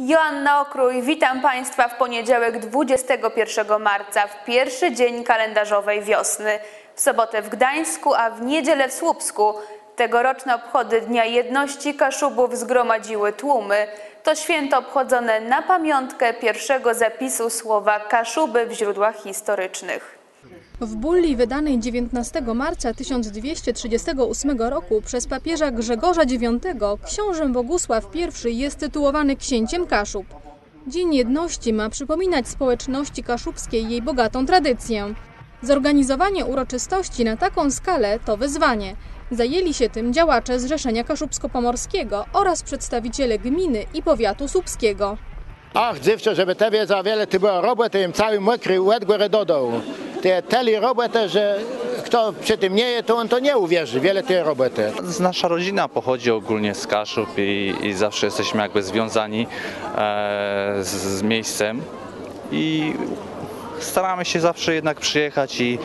Joanna Okrój, witam Państwa w poniedziałek 21 marca, w pierwszy dzień kalendarzowej wiosny. W sobotę w Gdańsku, a w niedzielę w Słupsku. Tegoroczne obchody Dnia Jedności Kaszubów zgromadziły tłumy. To święto obchodzone na pamiątkę pierwszego zapisu słowa Kaszuby w źródłach historycznych. W bulli wydanej 19 marca 1238 roku przez papieża Grzegorza IX książę Bogusław I jest tytułowany księciem Kaszub. Dzień Jedności ma przypominać społeczności kaszubskiej jej bogatą tradycję. Zorganizowanie uroczystości na taką skalę to wyzwanie. Zajęli się tym działacze Zrzeszenia Kaszubsko-Pomorskiego oraz przedstawiciele gminy i powiatu słupskiego. Ach, dziewczę, żeby tebie za wiele ty była roboty, im cały mokry, łed górę dodał. Te teli roboty, że kto przy tym nie je, to on to nie uwierzy, wiele tej roboty. Nasza rodzina pochodzi ogólnie z Kaszub i, i zawsze jesteśmy jakby związani e, z, z miejscem i staramy się zawsze jednak przyjechać i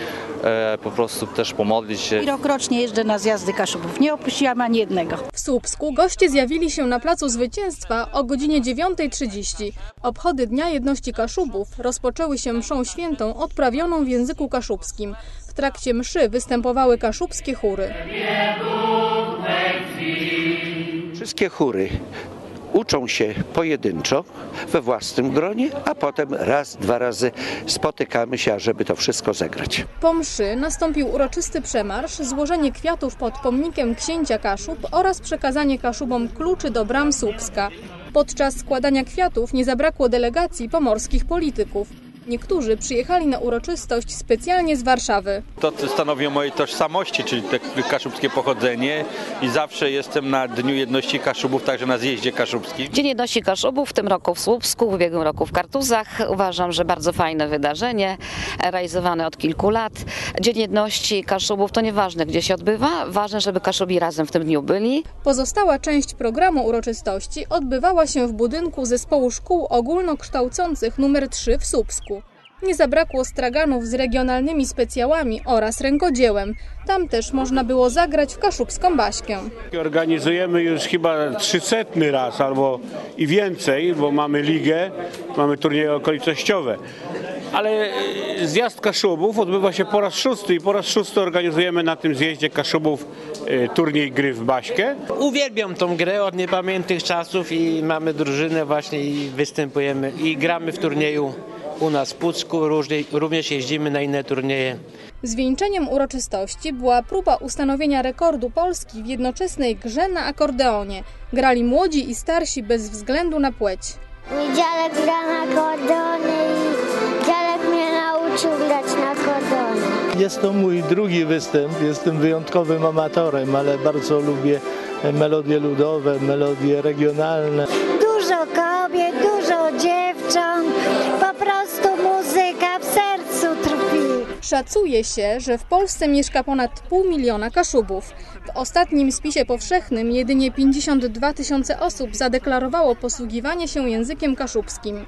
e, po prostu też pomodlić się. I rokrocznie jeżdżę na zjazdy Kaszubów. Nie opuściłam ani jednego. W Słupsku goście zjawili się na Placu Zwycięstwa o godzinie 9.30. Obchody Dnia Jedności Kaszubów rozpoczęły się mszą świętą odprawioną w języku kaszubskim. W trakcie mszy występowały kaszubskie chóry. Wszystkie chóry uczą się pojedynczo, we własnym gronie, a potem raz, dwa razy spotykamy się, żeby to wszystko zagrać. Po mszy nastąpił uroczysty przemarsz, złożenie kwiatów pod pomnikiem księcia Kaszub oraz przekazanie Kaszubom kluczy do bram Słupska. Podczas składania kwiatów nie zabrakło delegacji pomorskich polityków. Niektórzy przyjechali na uroczystość specjalnie z Warszawy. To stanowi o mojej tożsamości, czyli te kaszubskie pochodzenie i zawsze jestem na Dniu Jedności Kaszubów, także na zjeździe kaszubskim. Dzień Jedności Kaszubów w tym roku w Słupsku, w ubiegłym roku w Kartuzach. Uważam, że bardzo fajne wydarzenie, realizowane od kilku lat. Dzień Jedności Kaszubów to nieważne, gdzie się odbywa, ważne, żeby Kaszubi razem w tym dniu byli. Pozostała część programu uroczystości odbywała się w budynku Zespołu Szkół Ogólnokształcących nr 3 w Słupsku. Nie zabrakło straganów z regionalnymi specjałami oraz rękodziełem. Tam też można było zagrać w kaszubską baśkę. Organizujemy już chyba 300 raz albo i więcej, bo mamy ligę, mamy turnieje okolicznościowe. Ale e, zjazd Kaszubów odbywa się po raz szósty i po raz szósty organizujemy na tym zjeździe Kaszubów e, turniej gry w baśkę. Uwielbiam tą grę od niepamiętnych czasów i mamy drużynę właśnie i występujemy i gramy w turnieju u nas w Pucku, również jeździmy na inne turnieje. Zwieńczeniem uroczystości była próba ustanowienia rekordu Polski w jednoczesnej grze na akordeonie. Grali młodzi i starsi bez względu na płeć. Mój dziadek gra na akordeonie i dziadek mnie nauczył grać na akordeonie. Jest to mój drugi występ, jestem wyjątkowym amatorem, ale bardzo lubię melodie ludowe, melodie regionalne. Dużo kobiet, po prostu muzyka w sercu trwi. Szacuje się, że w Polsce mieszka ponad pół miliona Kaszubów. W ostatnim spisie powszechnym jedynie 52 tysiące osób zadeklarowało posługiwanie się językiem kaszubskim.